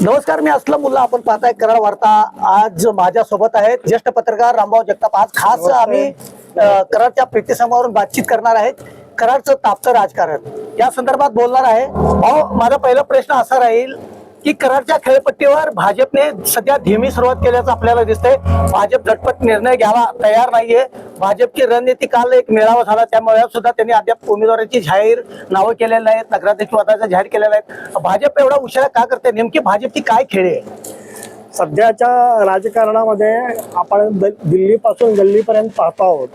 नमस्कार मी असलम मुल्ला. आपण पाहताय कराड वार्ता. आज माझ्यासोबत आहेत ज्येष्ठ पत्रकार रामभाऊ जगताप. आज खास आम्ही कराडच्या प्रीतीसमावरून बातचीत करणार आहेत. कराडचं तापतं राजकारण. या संदर्भात बोलणार आहे. भाऊ माझा पहिला प्रश्न असा राहील की कराडच्या खेळपट्टीवर भाजपने सध्या धीमी सुरुवात केल्याचं आपल्याला दिसतंय. भाजप झटपट निर्णय घ्यावा तयार नाहीये. भाजपची रणनीती काल एक मेळावा झाला. त्यामुळे सुद्धा त्यांनी अद्याप उमेदवाराची जाहीर नावं केलेली आहेत नगराध्यक्ष पदाचा जाहीर केलेला आहे. भाजप एवढा उशिरा का करते नेमकी भाजपची काय खेळ आहे? सध्याच्या राजकारणामध्ये आपण द- दिल्लीपासून गल्लीपर्यंत पाहतो आहोत.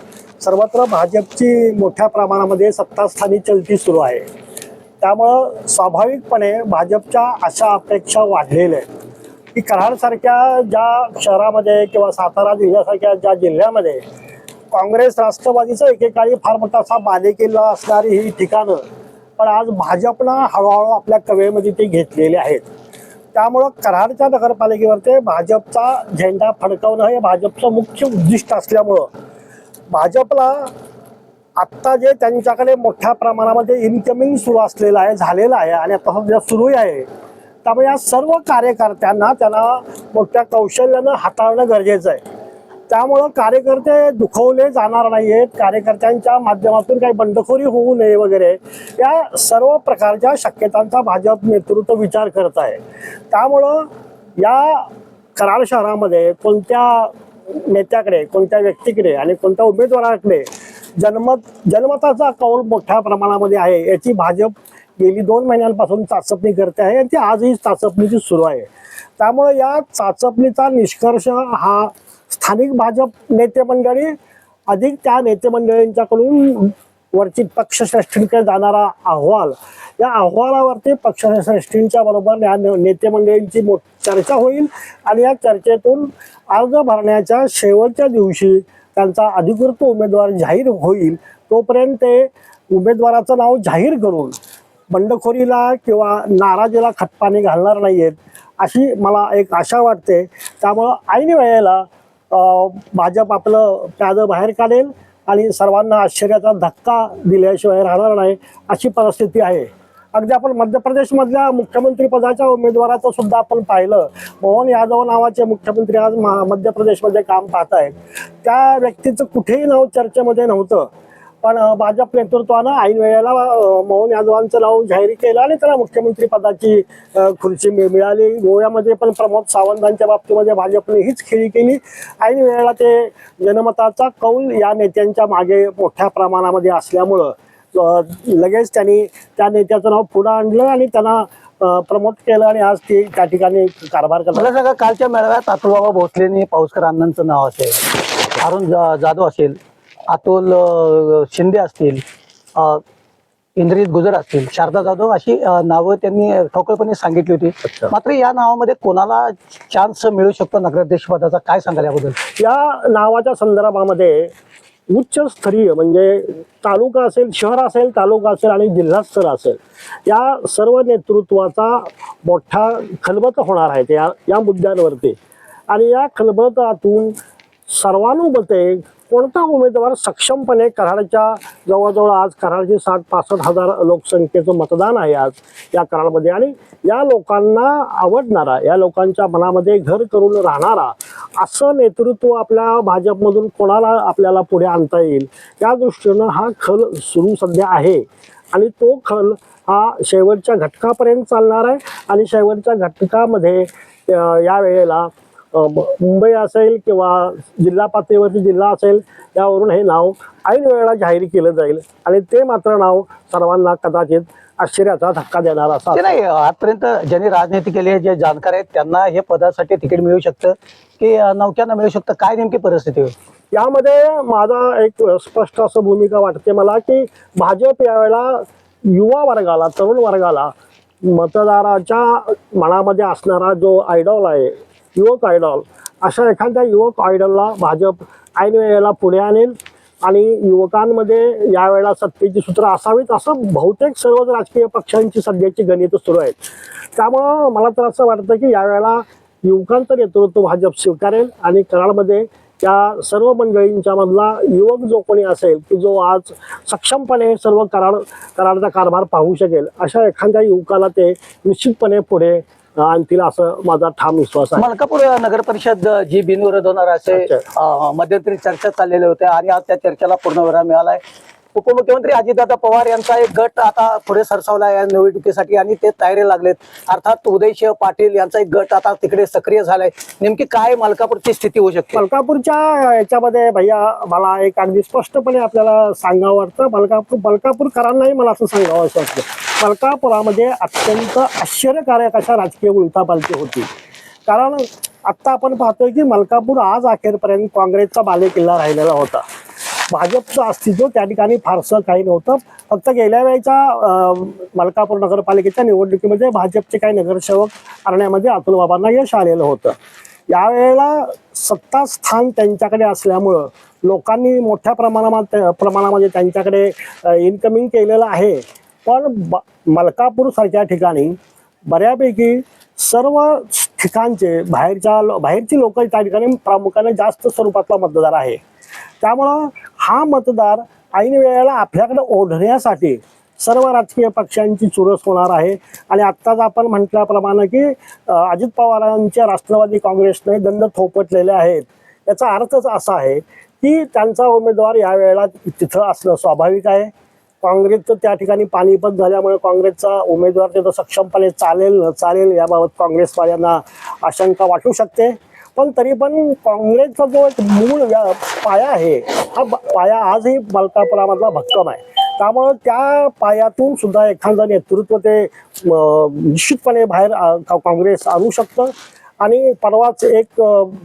सर्वत्र भाजपची मोठ्या प्रमाणामध्ये सत्तास्थानी चलती सुरू आहे. त्यामुळं स्वाभाविकपणे भाजपच्या अशा अपेक्षा वाढलेल्या आहेत. की कराडसारख्या ज्या शहरामध्ये किंवा सातारा जिल्ह्यासारख्या ज्या जिल्ह्यामध्ये काँग्रेस राष्ट्रवादीचा एकेकाळी फार मोठा असा बालेकिल्ला असणारी ही ठिकाणं पण आज भाजपनं हळूहळू आपल्या कवेमध्ये ते घेतलेले आहेत. त्यामुळं कराडच्या नगरपालिकेवरती भाजपचा झेंडा फडकवणं हे भाजपचं मुख्य उद्दिष्ट असल्यामुळं भाजपला आत्ता जे त्यांच्याकडे मोठ्या प्रमाणामध्ये इन्कमिंग सुरू असलेलं आहे झालेलं आहे आणि आता सध्या सुरूही आहे. त्यामुळे या सर्व कार्यकर्त्यांना त्यांना मोठ्या कौशल्यानं हाताळणं गरजेचं आहे. त्यामुळं कार्यकर्ते दुखवले जाणार नाही आहेत कार्यकर्त्यांच्या माध्यमातून काही बंडखोरी होऊ नये वगैरे. या सर्व प्रकारच्या शक्यतांचा भाजप नेतृत्व विचार करत आहे. त्यामुळं या कराड शहरामध्ये कोणत्या नेत्याकडे कोणत्या व्यक्तीकडे आणि कोणत्या उमेदवाराकडे जनमत जनमताचा कौल मोठ्या प्रमाणामध्ये आहे. याची भाजप गेली दोन महिन्यांपासून चाचपणी करते आहे आणि ती आजही चाचपणीची सुरू आहे. त्यामुळे या चाचपणीचा निष्कर्ष हा स्थानिक भाजप नेते मंडळी अधिक त्या नेते मंडळींच्याकडून वरची पक्षश्रेष्ठींकडे जाणारा अहवाल या अहवालावरती पक्षश्रेष्ठींच्या बरोबर या नेते मंडळींची चर्चा होईल आणि या चर्चेतून अर्ज भरण्याच्या शेवटच्या दिवशी त्यांचा अधिकृत उमेदवार जाहीर होईल तोपर्यंत ते उमेदवाराचं नाव जाहीर करून बंडखोरीला किंवा नाराजीला खतपाणी घालणार नाही आहेत अशी मला एक आशा वाटते. त्यामुळं ऐन वेळेला भाजप आपलं प्यादं बाहेर काढेल आणि सर्वांना आश्चर्याचा धक्का दिल्याशिवाय राहणार नाही अशी परिस्थिती आहे. अगदी आपण मध्य प्रदेशमधल्या मुख्यमंत्री पदाच्या उमेदवाराचं सुद्धा आपण पाहिलं. मोहन यादव नावाचे मुख्यमंत्री आज मध्य प्रदेशमध्ये काम पाहत आहेत त्या व्यक्तीचं कुठेही नाव चर्चेमध्ये नव्हतं. पण भाजप नेतृत्वानं ऐन वेळेला मोहन यादवांचं नाव जाहीर केलं आणि त्याला मुख्यमंत्री पदाची खुर्ची मिळ- मिळाली. गोव्यामध्ये पण प्रमोद सावंतांच्या बाबतीमध्ये भाजपने हीच खेळी केली. ऐन वेळेला ते जनमताचा कौल या नेत्यांच्या मागे मोठ्या प्रमाणामध्ये असल्यामुळं लगेच त्यांनी त्या नेत्याचं नाव पुढं आणलं आणि त्यांना प्रमोट केलं आणि आज ते त्या ठिकाणी कारभार करतात मला सांगा कालच्या मेळाव्यात अतुलबाबा भोसलेनी पाऊसकर अण्णांचं नाव असेल अरुण जा- जाधव असेल अतुल शिंदे असतील इंद्रित गुजर असतील शारदा जाधव अशी नावं त्यांनी ठोकळपणे सांगितली होती. मात्र या नावामध्ये कोणाला चान्स मिळू शकतो नगराध्यक्ष पदाचा? काय सांगाल याबद्दल? या नावाच्या संदर्भामध्ये उच्च स्तरीय म्हणजे तालुका असेल शहर असेल तालुका असेल आणि जिल्हास्तर असेल या सर्व नेतृत्वाचा मोठा खलबत होणार आहे या या मुद्द्यांवरती. आणि या खलबतातून सर्वानुमते कोणता उमेदवार सक्षमपणे कराडच्या जवळजवळ आज कराडचे साठ पासष्ट हजार लोकसंख्येचं मतदान आहे आज या कराडमध्ये. आणि या लोकांना आवडणारा या लोकांच्या मनामध्ये घर करून राहणारा असं नेतृत्व आपल्या भाजपमधून कोणाला आपल्याला पुढे आणता येईल या दृष्टीनं हा खल सुरू सध्या आहे. आणि तो खल हा शेवटच्या घटकापर्यंत चालणार आहे. आणि शेवटच्या घटकामध्ये या वेळेला मुंबई असेल किंवा जिल्हा पातळीवरती जिल्हा असेल यावरून हे नाव ऐन वेळेला जाहीर केलं जाईल. आणि ते मात्र नाव सर्वांना कदाचित आश्चर्याचा धक्का देणार असा नाही आजपर्यंत ज्यांनी राजनीती केली आहे जे जाणकार आहेत त्यांना हे पदासाठी तिकीट मिळू शकतं की नौक्यांना मिळू शकतं? काय नेमकी परिस्थिती होईल यामध्ये माझा एक स्पष्ट असं भूमिका वाटते मला की भाजप यावेळेला युवा वर्गाला तरुण वर्गाला मतदाराच्या मनामध्ये असणारा जो आयडॉल आहे युवक आयडॉल. अशा एखाद्या युवक आयडॉलला भाजप ऐन वेळेला पुढे आणेल आणि युवकांमध्ये यावेळेला सत्तेची सूत्र असावीत असं बहुतेक सर्वच राजकीय पक्षांची सध्याची गणित सुरू आहेत. त्यामुळं मला तर असं वाटतं की यावेळेला युवकांचं नेतृत्व भाजप स्वीकारेल आणि कराडमध्ये त्या सर्व मंडळींच्या मधला युवक जो कोणी असेल की जो आज सक्षमपणे सर्व कराड कराडचा कारभार पाहू शकेल अशा एखाद्या युवकाला ते निश्चितपणे पुढे आणतील असं माझा ठाम विश्वास आहे. मलकापूर नगर परिषद जी बिनविरोध होणार असे मध्यंतरी चर्चा चाललेल्या होत्या आणि आज त्या चर्चेला पूर्णविराम मिळालाय. उपमुख्यमंत्री अजितदादा पवार यांचा एक गट आता पुढे सरसावला या निवडणुकीसाठी आणि ते तयारी लागलेत. अर्थात उदयशिव पाटील यांचा एक गट आता तिकडे सक्रिय झालाय. नेमकी काय मलकापूरची स्थिती होऊ शकते? मलकापूरच्या याच्यामध्ये भैया मला एक अगदी स्पष्टपणे आपल्याला सांगावं वाटतं. मलकापूर मलकापूरकरांनाही मला असं सांगावं असं वाटतं. मलकापुरामध्ये अत्यंत आश्चर्यकारक अशा राजकीय उलथापालथी होती. कारण आत्ता आपण पाहतोय की मलकापूर आज अखेरपर्यंत काँग्रेसचा बालेकिल्ला राहिलेला होता. भाजपचं अस्तित्व त्या ठिकाणी फारसं काही नव्हतं. फक्त गेल्या वेळेच्या मलकापूर नगरपालिकेच्या निवडणुकीमध्ये भाजपचे काही नगरसेवक आणण्यामध्ये अतुल बाबांना यश आलेलं होतं. यावेळेला सत्ता स्थान त्यांच्याकडे असल्यामुळं लोकांनी मोठ्या प्रमाणामध्ये प्रमाणामध्ये त्यांच्याकडे इन्कमिंग केलेलं आहे. पण ब मलकापूर सारख्या ठिकाणी बऱ्यापैकी सर्व ठिकाणचे बाहेरच्या लो- बाहेरची लोक त्या ठिकाणी प्रामुख्याने जास्त स्वरूपातला मतदार आहे. त्यामुळं हा मतदार ऐन वेळेला आपल्याकडे ओढण्यासाठी सर्व राजकीय पक्षांची चुरस होणार आहे. आणि आत्ताच आपण म्हटल्याप्रमाणे की अजित पवारांच्या राष्ट्रवादी काँग्रेसने दंड थोपटलेले आहेत. याचा अर्थच असा आहे की त्यांचा उमेदवार यावेळेला तिथं असणं स्वाभाविक आहे. काँग्रेसचं त्या ठिकाणी पाणीपत झाल्यामुळे काँग्रेसचा उमेदवार तिथं सक्षमपणे चालेल न चालेल याबाबत काँग्रेसवाल्यांना आशंका वाटू शकते. पण तरी पण काँग्रेसचा जो एक मूळ पाया आहे हा पाया आजही मलकापुरामधला भक्कम आहे. त्यामुळं त्या पायातून सुद्धा एखादं नेतृत्व ते निश्चितपणे बाहेर काँग्रेस आणू शकतं. आणि परवाच एक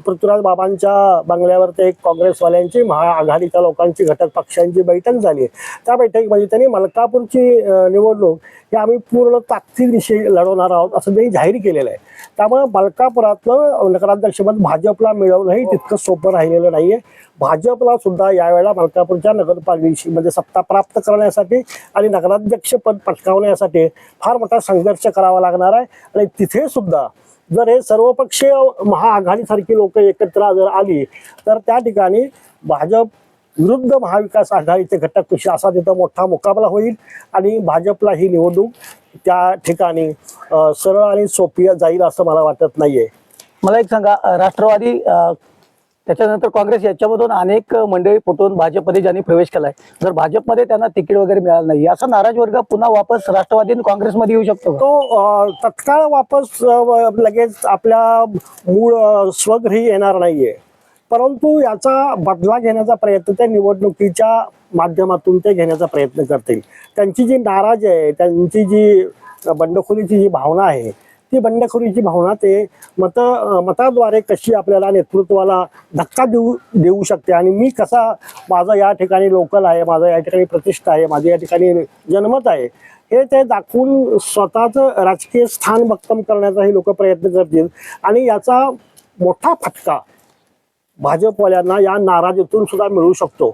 पृथ्वीराज बाबांच्या बंगल्यावर ते एक काँग्रेसवाल्यांची महाआघाडीच्या लोकांची घटक पक्षांची बैठक झाली त्या बैठकीमध्ये त्यांनी मलकापूरची निवडणूक ही आम्ही पूर्ण ताकदीनिशी लढवणार आहोत असं त्यांनी जाहीर केलेलं आहे. त्यामुळे मलकापुरातलं नगराध्यक्षपद भाजपला मिळवणंही तितकं सोपं राहिलेलं नाहीये. भाजपला सुद्धा यावेळेला मलकापूरच्या नगरपालिकेमध्ये म्हणजे सत्ता प्राप्त करण्यासाठी आणि नगराध्यक्षपद पटकावण्यासाठी फार मोठा संघर्ष करावा लागणार आहे. आणि तिथे सुद्धा जर हे सर्वपक्षीय महाआघाडीसारखी लोक एकत्र जर आली तर त्या ठिकाणी भाजप विरुद्ध महाविकास आघाडीचे घटक पक्ष असा तिथं मोठा मुकाबला होईल आणि भाजपला ही निवडणूक त्या ठिकाणी सरळ आणि सोपी जाईल असं मला वाटत नाहीये. मला एक सांगा राष्ट्रवादी त्याच्यानंतर काँग्रेस याच्यामधून अनेक मंडळी फुटून भाजपमध्ये ज्यांनी प्रवेश केलाय. जर भाजपमध्ये त्यांना तिकीट वगैरे मिळालं नाही असा नाराज वर्ग पुन्हा वापस राष्ट्रवादी आणि काँग्रेसमध्ये येऊ शकतो तो तत्काळ वापस लगेच आपल्या मूळ स्वगृही येणार नाहीये. परंतु याचा बदला घेण्याचा प्रयत्न त्या निवडणुकीच्या माध्यमातून ते घेण्याचा प्रयत्न करतील. त्यांची जी नाराज आहे त्यांची जी बंडखोरीची जी भावना आहे ती बंडखोरीची भावना ते मत मताद्वारे कशी आपल्याला नेतृत्वाला धक्का देऊ देऊ शकते? आणि मी कसा माझं या ठिकाणी लोकल आहे माझं या ठिकाणी प्रतिष्ठा आहे माझं या ठिकाणी जनमत आहे हे ते दाखवून स्वतःचं राजकीय स्थान भक्कम करण्याचाही लोक प्रयत्न करतील. आणि याचा मोठा फटका भाजपवाल्यांना या नाराजीतून सुद्धा मिळू शकतो.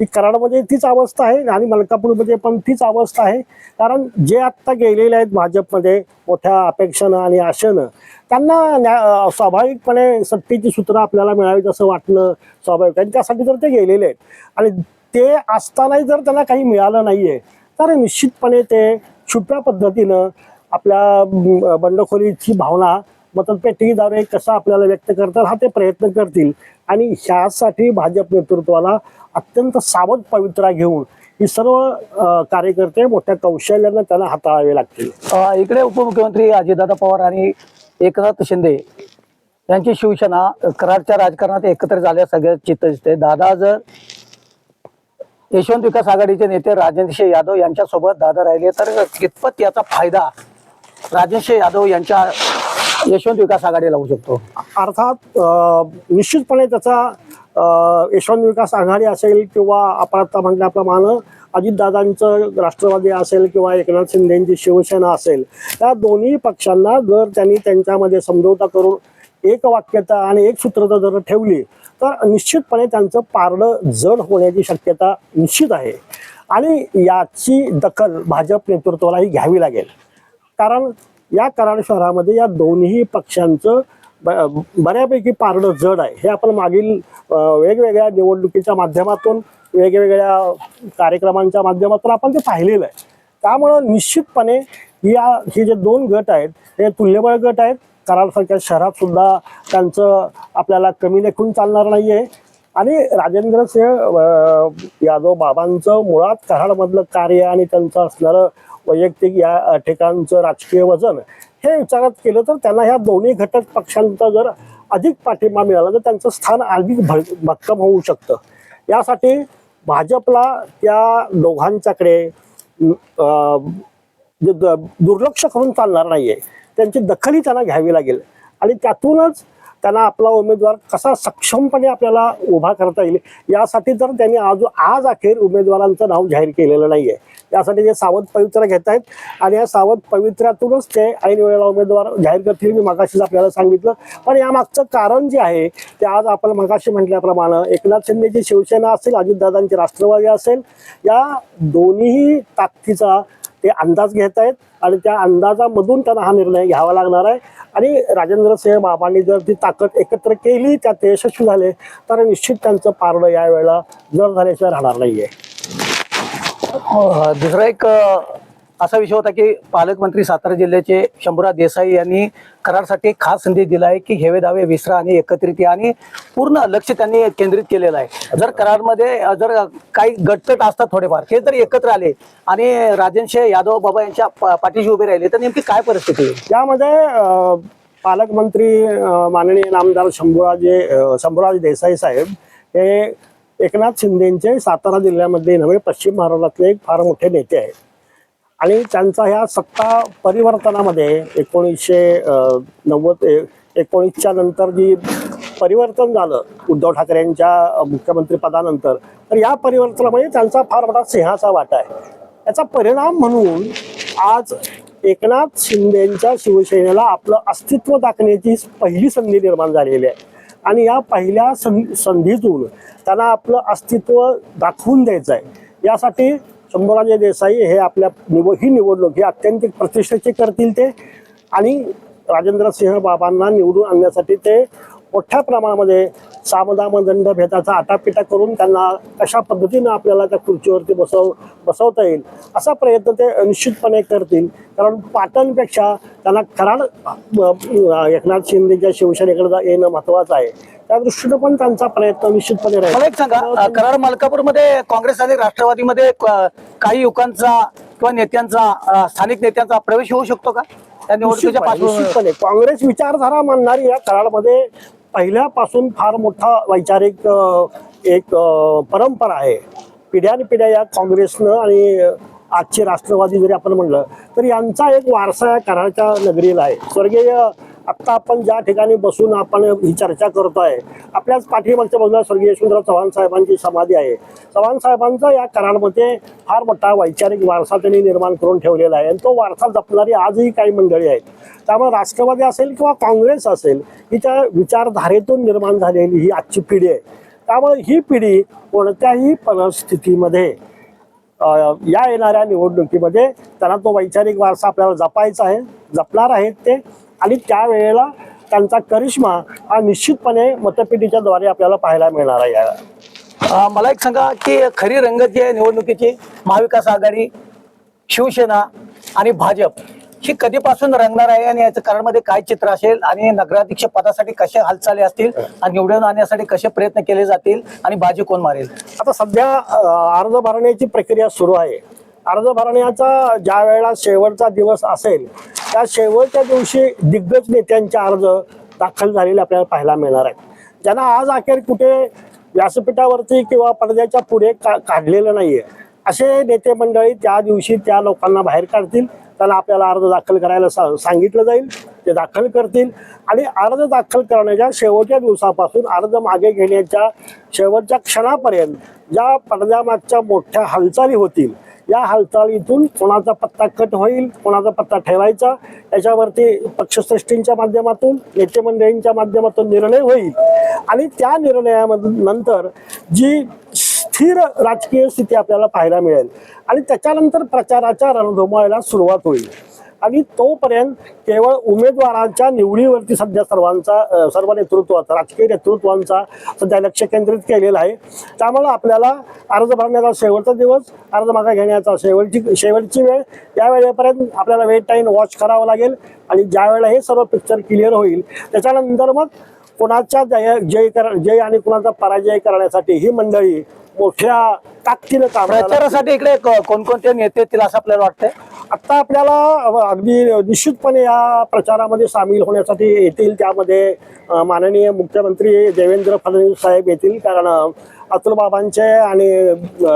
ती कराडमध्ये तीच अवस्था आहे आणि मलकापूरमध्ये पण तीच अवस्था आहे. कारण जे आत्ता गेलेले आहेत भाजपमध्ये मोठ्या अपेक्षानं आणि आशेनं त्यांना न्या- स्वाभाविकपणे सत्तेची सूत्र आपल्याला मिळावीत असं वाटणं स्वाभाविक. आहे आणि त्यासाठी जर ते गेलेले आहेत आणि ते असतानाही जर त्यांना काही मिळालं नाही आहे तर निश्चितपणे ते छुप्या पद्धतीनं आपल्या बंडखोरीची भावना मतपेटीद्वारे कसा आपल्याला व्यक्त करतात हा ते प्रयत्न करतील. आणि ह्यासाठी भाजप नेतृत्वाला अत्यंत सावध पवित्रा घेऊन ही सर्व कार्यकर्ते मोठ्या कौशल्यानं त्यांना हाताळावे लागतील. इकडे उपमुख्यमंत्री अजितदादा पवार आणि एकनाथ शिंदे यांची शिवसेना कराडच्या राजकारणात एकत्र झाल्या सगळ्यात चित्त दिसते दादा जर यशवंत विकास आघाडीचे नेते राजेंद्र यादव यांच्यासोबत दादा राहिले तर कितपत याचा फायदा राजेंद्रसिंह यादव यांच्या यशवंत विकास आघाडी लावू शकतो. अर्थात निश्चितपणे त्याचा यशवंत विकास आघाडी असेल किंवा आपण आता म्हटल्याप्रमाणे अजितदादांचं राष्ट्रवादी असेल किंवा एकनाथ शिंदेची शिवसेना असेल त्या दोन्ही पक्षांना जर त्यांनी त्यांच्यामध्ये समझोता करून एक वाक्यता आणि एक सूत्रता जर ठेवली तर निश्चितपणे त्यांचं पारडं जड होण्याची शक्यता निश्चित आहे. आणि याची दखल भाजप नेतृत्वालाही घ्यावी लागेल. कारण या कराड शहरामध्ये या दोन्ही पक्षांचं ब- बऱ्यापैकी पारडं जड आहे. हे आपण मागील वेगवेगळ्या निवडणुकीच्या माध्यमातून वेगवेगळ्या कार्यक्रमांच्या माध्यमातून आपण ते पाहिलेलं आहे. त्यामुळं निश्चितपणे या हे जे दोन गट आहेत हे तुल्यबळ गट आहेत. कराडसारख्या शहरात सुद्धा त्यांचं आपल्याला कमी लेखून चालणार नाही आहे आणि राजेंद्र सिंह यादव बाबांचं मुळात कराडमधलं कार्य आणि त्यांचं असणारं वैयक्तिक या ठिकाणचं राजकीय वजन हे विचारात केलं तर त्यांना ह्या दोन्ही घटक पक्षांचा जर अधिक पाठिंबा मिळाला तर त्यांचं स्थान अधिक भक्कम होऊ शकतं. यासाठी भाजपला त्या दोघांच्याकडे द- दुर्लक्ष करून चालणार नाहीये. त्यांची दखलही त्यांना घ्यावी लागेल. आणि त्यातूनच त्यांना आपला उमेदवार कसा सक्षमपणे आपल्याला उभा करता येईल यासाठी जर त्यांनी आज आज अखेर उमेदवारांचं नाव जाहीर केलेलं नाही आहे यासाठी ते सावध पवित्रा घेत आहेत आणि या सावध पवित्र्यातूनच ते ऐन वेळेला उमेदवार जाहीर करतील मी मगाशीच आपल्याला सांगितलं. पण यामागचं कारण जे आहे ते आज आपण मगाशी म्हटल्याप्रमाणे एकनाथ शिंदेची शिवसेना असेल अजितदादांची राष्ट्रवादी असेल या दोन्ही ताकदीचा ते अंदाज घेत आहेत आणि त्या अंदाजामधून त्यांना हा निर्णय घ्यावा लागणार आहे. आणि राजेंद्र सिंह बाबांनी जर ती ताकद एकत्र केली त्यात ते यशस्वी झाले तर निश्चित त्यांचं पारडं यावेळेला जर झाल्याशिवाय राहणार नाही आहे दुसरा एक असा विषय होता की पालकमंत्री सातारा जिल्ह्याचे शंभूराज देसाई यांनी करारसाठी खास संधी दिला आहे की हेवे दावे विसरा आणि एकत्रित या आणि पूर्ण लक्ष त्यांनी केंद्रित केलेलं आहे. जर करारमध्ये जर काही गटतट असतात थोडेफार हे जर एकत्र आले आणि राजनशे यादव बाबा यांच्या पा- पाठीशी उभे राहिले तर नेमकी काय परिस्थिती यामध्ये पालकमंत्री माननीय नामदार शंभूराजे अ, शंभूराज देसाई साहेब हे एकनाथ शिंदेचे सातारा जिल्ह्यामध्ये नव्हे पश्चिम महाराष्ट्रातले एक फार मोठे नेते आहेत. आणि त्यांचा ह्या सत्ता परिवर्तनामध्ये एकोणीसशे नव्वद एकोणीसच्या नंतर जी परिवर्तन झालं उद्धव ठाकरे यांच्या तर या परिवर्तनामध्ये त्यांचा फार मोठा सिंहाचा वाटा आहे. याचा परिणाम म्हणून आज एकनाथ शिंदेच्या शिवसेनेला आपलं अस्तित्व दाखवण्याची पहिली संधी निर्माण झालेली आहे. आणि या पहिल्या सं- संधीतून त्यांना आपलं अस्तित्व दाखवून द्यायचं आहे. यासाठी शंभूराजे देसाई हे आपल्या निवड ही निवडणूक ही अत्यंत प्रतिष्ठेची करतील ते आणि राजेंद्र सिंह बाबांना निवडून आणण्यासाठी ते मोठ्या प्रमाणामध्ये सामदाम दंड भेदाचा आटापिटा करून त्यांना कशा पद्धतीनं आपल्याला त्या खुर्चीवरती बसव बसवता येईल असा प्रयत्न ते निश्चितपणे करतील. कारण पाटणपेक्षा त्यांना कराड अ, एकनाथ शिंदेच्या शिवसेनेकडे येणं महत्वाचं आहे. त्या दृष्टीनं पण त्यांचा प्रयत्न निश्चितपणे मला एक सांगा राहील कराड मलकापूरमध्ये काँग्रेस आणि राष्ट्रवादीमध्ये काही युवकांचा किंवा नेत्यांचा स्थानिक नेत्यांचा प्रवेश होऊ शकतो का? त्या निवडणुकीच्या पार्श्वभूमीवर. काँग्रेस विचारधारा मानणारी या कराडमध्ये पहिल्यापासून फार मोठा वैचारिक एक परंपरा आहे. पिढ्यानपिढ्या या काँग्रेसनं आणि आजचे राष्ट्रवादी जरी आपण म्हणलं तर यांचा एक वारसा या कराडच्या नगरीला आहे. स्वर्गीय आत्ता आपण ज्या ठिकाणी बसून आपण ही चर्चा करतो आहे आपल्याच पाठीमागच्या बाजूला स्वर्गीय यशवंतराव चव्हाण साहेबांची समाधी आहे. चव्हाण साहेबांचा या कराडमध्ये फार मोठा वैचारिक वारसा त्यांनी निर्माण करून ठेवलेला आहे. आणि तो वारसा जपणारी आजही काही मंडळी आहेत. त्यामुळे राष्ट्रवादी असेल किंवा काँग्रेस असेल ही त्या विचारधारेतून निर्माण झालेली ही आजची पिढी आहे. त्यामुळे ही पिढी कोणत्याही परिस्थितीमध्ये या येणाऱ्या निवडणुकीमध्ये त्यांना तो वैचारिक वारसा आपल्याला जपायचा आहे जपणार आहेत ते. आणि त्यावेळेला त्यांचा करिश्मा हा निश्चितपणे मतपेटीच्या द्वारे आपल्याला पाहायला मिळणार आहे. मला एक सांगा की खरी रंगत जी आहे निवडणुकीची महाविकास आघाडी शिवसेना आणि भाजप ही कधीपासून रंगणार आहे आणि याचं कराडमध्ये काय चित्र असेल आणि नगराध्यक्ष पदासाठी कशा हालचाली असतील आणि निवडून आणण्यासाठी कसे प्रयत्न केले जातील आणि बाजी कोण मारेल? आता सध्या अर्ज भरण्याची प्रक्रिया सुरू आहे. अर्ज भरण्याचा ज्या वेळेला शेवटचा दिवस असेल त्या शेवटच्या दिवशी दिग्गज नेत्यांचे अर्ज दाखल झालेले आपल्याला पाहायला मिळणार आहेत. ज्यांना आज अखेर कुठे व्यासपीठावरती किंवा पडद्याच्या पुढे का काढलेलं नाही आहे असे नेते मंडळी त्या दिवशी त्या लोकांना बाहेर काढतील. त्यांना आपल्याला अर्ज दाखल करायला सा- सांगितलं जाईल. ते दाखल करतील. आणि अर्ज दाखल करण्याच्या शेवटच्या दिवसापासून अर्ज मागे घेण्याच्या शेवटच्या क्षणापर्यंत ज्या पडद्यामागच्या मोठ्या हालचाली होतील या हालचालीतून कोणाचा पत्ता कट होईल कोणाचा पत्ता ठेवायचा याच्यावरती पक्षश्रेष्ठींच्या माध्यमातून नेते मंडळींच्या माध्यमातून निर्णय होईल. आणि त्या निर्णयामधून नंतर जी स्थिर राजकीय स्थिती आपल्याला पाहायला मिळेल. आणि त्याच्यानंतर प्रचाराच्या रणधुमाळीला सुरुवात होईल. आणि तोपर्यंत केवळ उमेदवारांच्या निवडीवरती सध्या सर्वांचा सर्व नेतृत्वाचा राजकीय नेतृत्वांचा सध्या लक्ष केंद्रित केलेलं आहे. त्यामुळे आपल्याला अर्ज भरण्याचा शेवटचा दिवस अर्ज मागा घेण्याचा शेवटची शेवटची वेळ या वेळेपर्यंत आपल्याला वेट टाईम वॉच करावं लागेल आणि ज्या वेळेला हे सर्व पिक्चर क्लिअर होईल त्याच्यानंतर मग कोणाच्या जय जय कर जय आणि कोणाचा पराजय करण्यासाठी ही मंडळी मोठ्या ताकदीनं काम प्रचारासाठी इकडे कोणकोणते नेते येतील असं आपल्याला वाटतंय? आता आपल्याला अगदी निश्चितपणे या प्रचारामध्ये सामील होण्यासाठी येतील. त्यामध्ये माननीय मुख्यमंत्री देवेंद्र फडणवीस साहेब येतील. कारण अ, अतुल बाबांचे आणि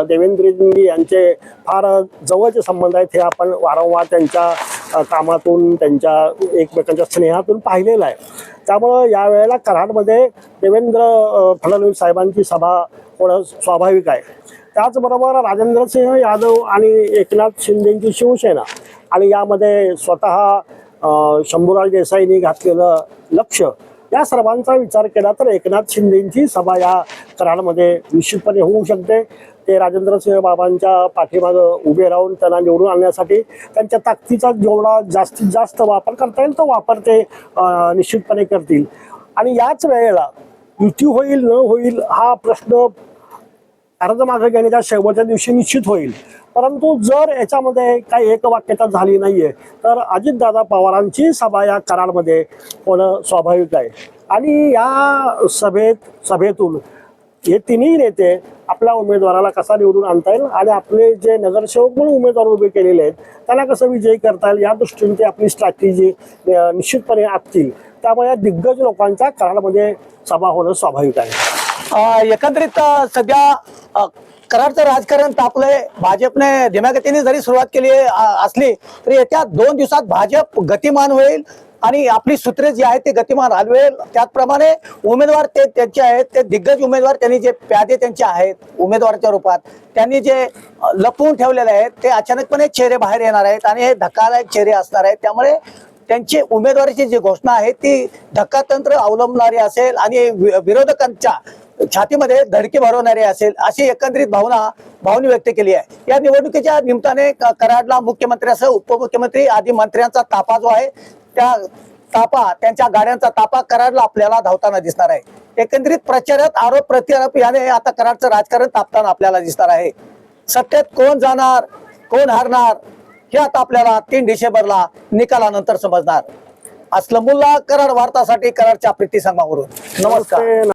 देवेंद्रजी यांचे फार जवळचे संबंध आहेत हे आपण वारंवार त्यांच्या कामातून त्यांच्या एकमेकांच्या स्नेहातून पाहिलेलं आहे. त्यामुळं यावेळेला कराडमध्ये देवेंद्र फडणवीस साहेबांची सभा होणं स्वाभाविक आहे. त्याचबरोबर राजेंद्रसिंह यादव आणि एकनाथ शिंदेंची शिवसेना आणि यामध्ये स्वतः शंभूराज देसाईंनी घातलेलं लक्ष या सर्वांचा विचार केला तर एकनाथ शिंदेंची सभा या कराडमध्ये निश्चितपणे होऊ शकते. ते राजेंद्रसिंह बाबांच्या पाठीमागं उभे राहून त्यांना निवडून आणण्यासाठी त्यांच्या ताकदीचा जेवढा जास्तीत जास्त वापर करता येईल तो वापर ते निश्चितपणे करतील. आणि याच वेळेला युती होईल न होईल हा प्रश्न अर्ज मागे घेण्याच्या शेवटच्या दिवशी निश्चित होईल. परंतु जर याच्यामध्ये काही एक वाक्यता झाली नाहीये तर अजितदादा पवारांची सभा या कराडमध्ये होणं स्वाभाविक आहे. आणि या सभेत सभेतून हे तिन्ही नेते आपल्या उमेदवाराला कसा निवडून आणता येईल? आणि आपले जे नगरसेवक म्हणून उमेदवार उभे केलेले आहेत त्यांना कसं विजयी करता येईल? या दृष्टीने ते आपली स्ट्रॅटेजी निश्चितपणे आखतील. त्यामुळे या दिग्गज लोकांच्या कराडमध्ये सभा होणं स्वाभाविक आहे. एकंदरीत सध्या कराडचं राजकारण तापलंय. भाजपने धीम्या गतीने जरी सुरुवात केली असली तरी येत्या दोन दिवसात भाजप गतिमान होईल. आणि आपली सूत्रे जी आहेत ते गतिमान हलवेल त्याचप्रमाणे उमेदवार ते त्यांचे आहेत ते दिग्गज उमेदवार त्यांनी जे प्यादे त्यांचे आहेत उमेदवाराच्या रूपात त्यांनी जे लपवून ठेवलेले आहेत ते अचानकपणे चेहरे बाहेर येणार आहेत आणि हे धक्कादायक चेहरे असणार आहेत. त्यामुळे त्यांची उमेदवारीची जी घोषणा आहे ती धक्कातंत्र अवलंबणारी असेल आणि वि- विरोधकांच्या छातीमध्ये धडकी भरवणारी असेल अशी एकंदरीत भावना भावनी व्यक्त केली आहे. या निवडणुकीच्या निमित्ताने क- कराडला मुख्यमंत्र्यासह उपमुख्यमंत्री आदी मंत्र्यांचा तापा जो आहे त्या तापा त्यांच्या गाड्यांचा तापा कराडला आपल्याला धावताना दिसणार आहे. एकंदरीत प्रचारात आरोप प्रत्यारोप याने आता कराडचं राजकारण तापताना आपल्याला दिसणार आहे. सत्तेत कोण जाणार कोण हारणार हे आता आपल्याला तीन डिसेंबरला निकालानंतर समजणार. असलमुल्ला कराड वार्तासाठी कराडच्या प्रीती संघावरून नमस्कार.